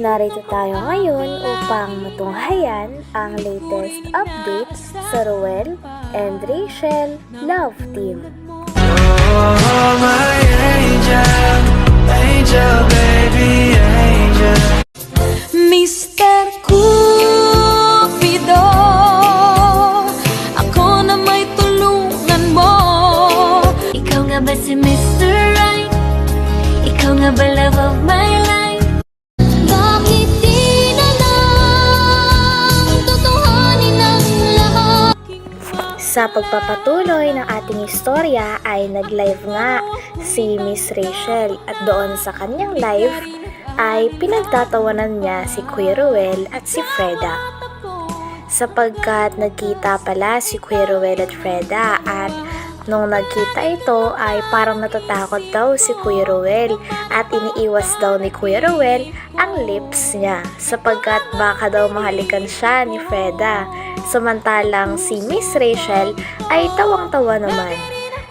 Narito tayo ngayon upang matunghayan ang latest update sa Roel and Rachel Love Team. Oh, my angel, angel, Sa pagpapatuloy ng ating istorya ay nag-live nga si Miss Rachel at doon sa kanyang live ay pinagtatawanan niya si Kuya Ruel at si Freda. Sapagkat nagkita pala si Kuya Ruel at Freda at nung nagkita ito ay parang natatakot daw si Kuya Ruel at iniiwas daw ni Kuya Ruel ang lips niya sapagkat baka daw mahalikan siya ni Freda. Samantalang si Miss Rachel ay tawang-tawa naman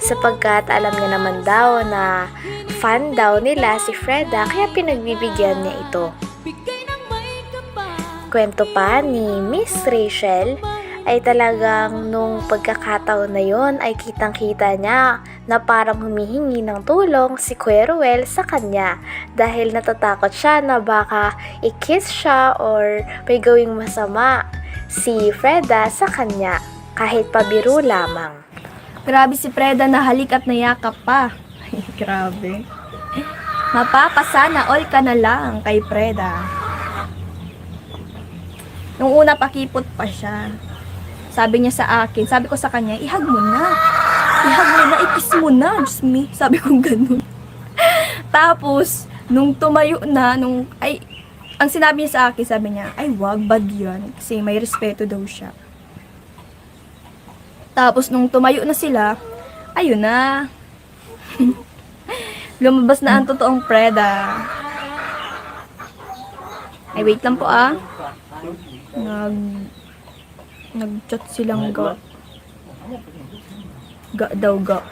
sapagkat alam niya naman daw na fan daw nila si Freda kaya pinagbibigyan niya ito. Kwento pa ni Miss Rachel ay talagang nung pagkakataon na yon ay kitang-kita niya na parang humihingi ng tulong si Kuya Ruel sa kanya dahil natatakot siya na baka i-kiss siya or may gawing masama si Freda sa kanya kahit pabiro lamang. Grabe si Freda na halik at nayakap pa. Ay, grabe. Mapapasana all ka na lang kay Freda. Nung una pakipot pa siya. Sabi niya sa akin, sabi ko sa kanya, ihag mo na. Ihag mo na, ikis mo na. Diyos me. Sabi ko ganun. Tapos, nung tumayo na, nung, ay, ang sinabi niya sa akin, sabi niya, ay wag, bad yan. Kasi may respeto daw siya. Tapos nung tumayo na sila, ayun na. Lumabas na ang totoong Preda. Ay, wait lang po ah. Nag... Nag-chat silang ga. Ga daw ga.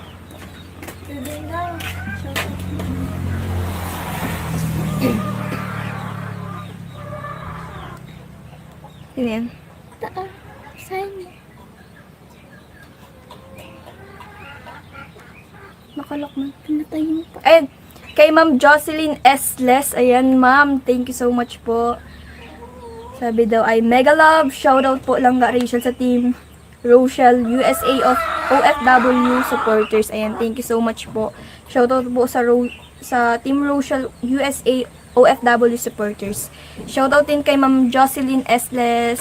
Sino yan? Nakalok man. Pinatay mo pa. Ayun. Kay Ma'am Jocelyn S. Les. Ayan, ma'am. Thank you so much po. Sabi daw ay mega love. Shoutout po lang ga Rachel sa team. Rochelle USA of OFW supporters. Ayan, thank you so much po. Shoutout po sa Ro sa Team Rochelle USA OFW supporters. Shoutout din kay Ma'am Jocelyn S. Les.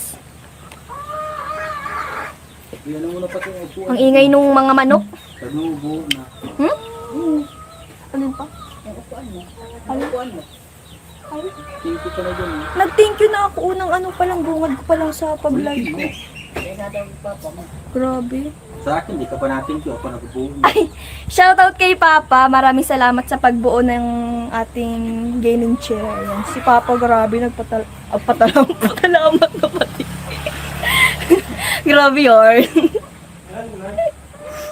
Ang ingay nung mga manok. Hmm? Alin pa? Nag-thank you na ako unang ano pa lang, bungad ko pa lang sa pag-live ko. Grabe. Sa akin, di ka pa natin ko. Ako nagbubuo. Ay, shoutout kay Papa. Maraming salamat sa pagbuo ng ating gaming chair. Ayan. Si Papa, grabe, nagpatal... Oh, patalam, patalamat na pati. grabe yun.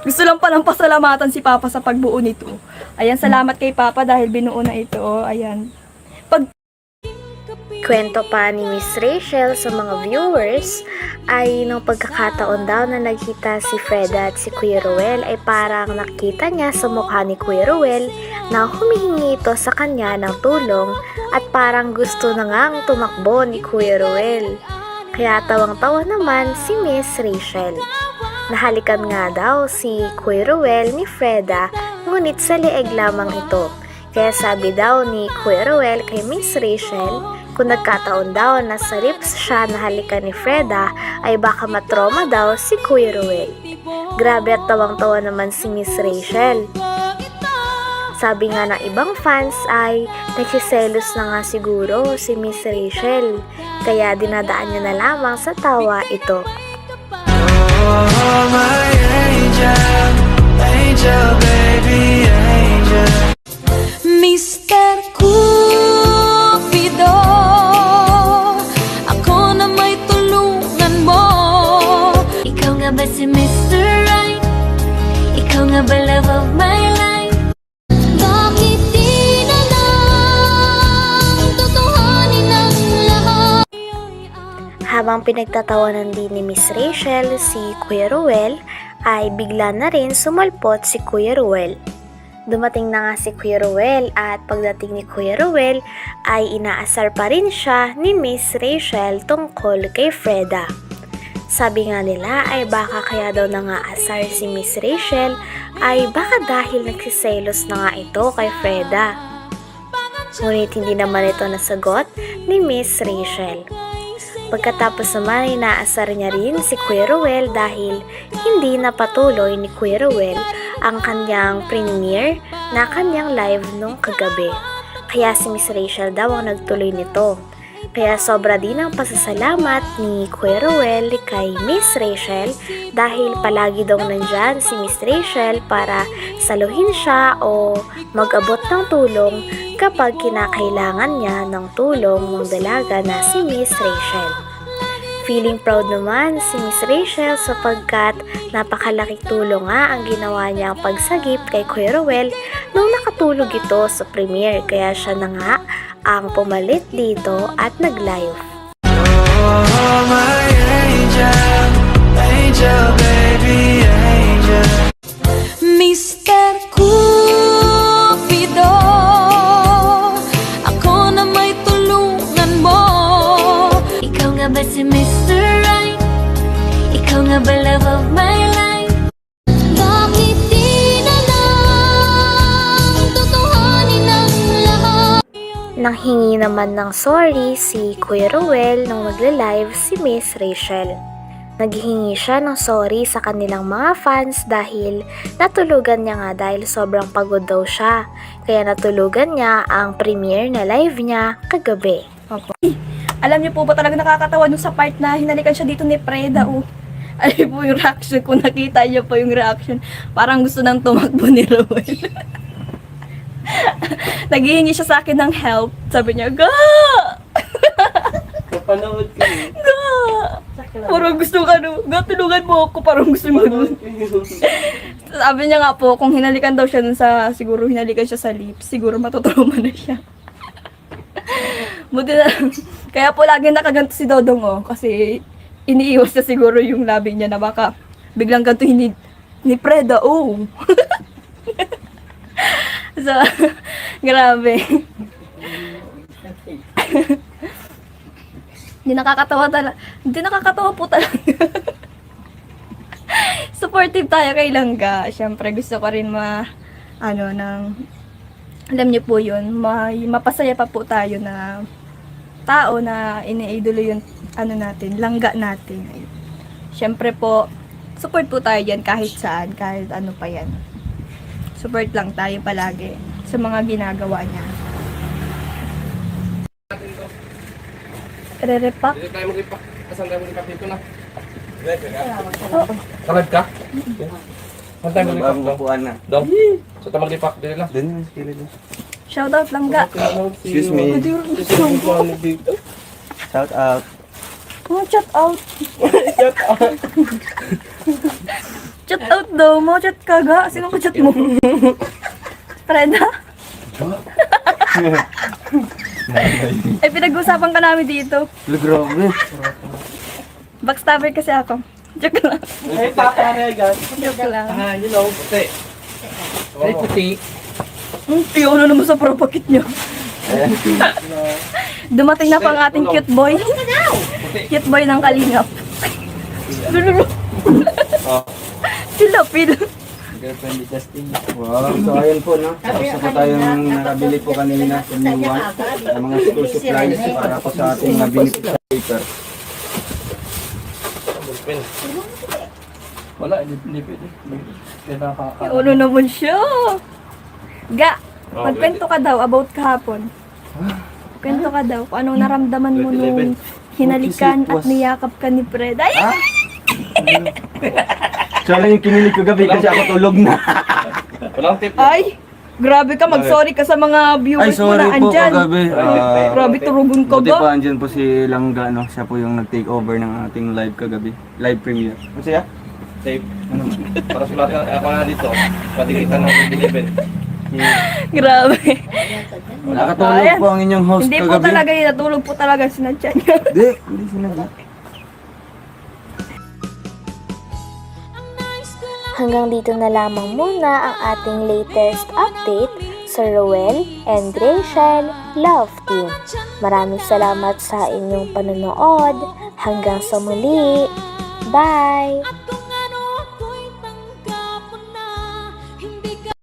Gusto lang palang pasalamatan si Papa sa pagbuo nito. Ayan, salamat kay Papa dahil binuo na ito. Ayan. Kwento pa ni Miss Rachel sa mga viewers ay nung pagkakataon daw na nagkita si Freda at si Kuya Ruel ay parang nakita niya sa mukha ni Kuya Ruel na humihingi ito sa kanya ng tulong at parang gusto na ngang tumakbo ni Kuya Ruel. Kaya tawang-tawa naman si Miss Rachel. Nahalikan nga daw si Kuya Ruel ni Freda ngunit sa leeg lamang ito. Kaya sabi daw ni Kuya Ruel kay Miss Rachel kung nagkataon daw na sa lips siya nahalikan ni Freda ay baka matroma daw si Kuya Ruel. Grabe at tawang-tawa naman si Miss Rachel. Sabi nga ng ibang fans ay nagsiselos na nga siguro si Miss Rachel. Kaya dinadaan niya na lamang sa tawa ito. Oh, my angel, angel, baby, angel. Ba si Mr. Right? Ikaw nga ba love of my life? Bakit di na lang Tutuhanin ang Habang pinagtatawanan din ni Miss Rachel si Kuya Ruel, ay bigla na rin sumalpot si Kuya Ruel. Dumating na nga si Kuya Ruel at pagdating ni Kuya Ruel ay inaasar pa rin siya ni Miss Rachel tungkol kay Freda. Sabi nga nila ay baka kaya daw nangaasar si Miss Rachel ay baka dahil nagsiselos na nga ito kay Freda. Ngunit hindi naman ito nasagot ni Miss Rachel. Pagkatapos naman ay naasar niya rin si Ruel dahil hindi napatuloy ni Ruel ang kanyang premiere na kanyang live nung kagabi. Kaya si Miss Rachel daw ang nagtuloy nito. Kaya sobra din ang pasasalamat ni Kuya Ruel kay Miss Rachel dahil palagi daw nandyan si Miss Rachel para saluhin siya o mag-abot ng tulong kapag kinakailangan niya ng tulong ng dalaga na si Miss Rachel. Feeling proud naman si Miss Rachel sapagkat napakalaking tulong nga ang ginawa niyang pagsagip kay Kuya Ruel nung nakatulog ito sa premiere kaya siya na nga ang pumalit dito at nag-live. Oh, my angel, angel, baby, angel. Mr. Cupido Ako na may tulungan mo Ikaw nga ba si Mr. Right? Ikaw nga ba love of my Nang hingi naman ng sorry si Kuya Ruel nung nagla-live si Miss Rachel. Naghihingi siya ng sorry sa kanilang mga fans dahil natulugan niya nga dahil sobrang pagod daw siya. Kaya natulugan niya ang premiere na live niya kagabi. Opo. Alam niyo po ba talaga nakakatawa dun sa part na hinalikan siya dito ni Preda, oh. Ano po yung reaction, kung nakita niyo po yung reaction, parang gusto nang tumakbo ni Rowell. Naghihingi siya sa akin ng help. Sabi niya, Ga! Napanood ko eh. Ga! Parang gusto ka, no? Ga, tulungan mo ako. Parang gusto mo. Sabi niya nga po, kung hinalikan daw siya dun sa, siguro hinalikan siya sa lips, siguro matutrauma na siya. Buti na, kaya po lagi nakaganto si Dodong oh, kasi iniiwas na siguro yung labi niya na baka biglang ganito ni, ni Preda, oh. So, grabe. Hindi nakakatawa talaga. Hindi nakakatawa po talaga. Supportive tayo kay Langga. Siyempre, gusto ko rin ma, ano, ng, alam niyo po yun, ma, mapasaya pa po tayo na tao na iniidolo yung, ano natin, langga natin. Siyempre po, support po tayo dyan kahit saan, kahit ano pa yan. Support lang tayo palagi sa mga ginagawa niya. Re-repack? Dito tayo mag-ipak. Asan tayo mag-ipak dito na? Kalad ka? Saan tayo daw? upuan na. Daw? Saan tayo mag-ipak? Dili lang. Doon yung skillet mo. Shoutout langga. Excuse me. Shout out. Oh, chat out. chat out daw mo. Chat ka ga. Sino ka chat mo? Freda? Ay, pinag-usapan ka namin dito. Grabe. Backstabber kasi ako. Joke lang. Ay, papa na guys. Joke lang. Ah, you know, puti. Ay, puti. Hmm, tiyo na naman sa propakit niya. Dumating na pang ating cute boy. Cute boy ng kalingap. Oh. Sila, pil. Girlfriend ni Justin. Wow. So, ayun po, no? Tapos na po tayong nakabili po kanina sa Niwa ng mga school supplies para po sa ating nabili po sa paper. Wala, hindi pwede. Kaya nakaka... Ano naman siya? Ga, magkwento ka daw about kahapon. Kwento ka daw kung anong naramdaman mo nung hinalikan at niyakap ka ni Fred. Ay! Sorry yung kinilig ko gabi kasi ako tulog na. Walang tip. Ay! Grabe ka, mag-sorry ka sa mga Ay, viewers mo sorry na po andyan. kagabi. Ah, Grabe, turugon ka Buti ba? pa andyan po si Langga, no? Siya po yung nag-take over ng ating live kagabi. Live premiere. Masaya? Safe. Para sa lahat ako na dito. Pati kita ng deliver. Grabe. Nakatulog Ayan. po ang inyong host Hindi po kagabi. talaga yun, natulog po talaga sinadya niya. Hindi, hindi sinabi. Hanggang dito na lamang muna ang ating latest update sa Roel and Rachel Love Team. Maraming salamat sa inyong panonood. Hanggang sa muli. Bye!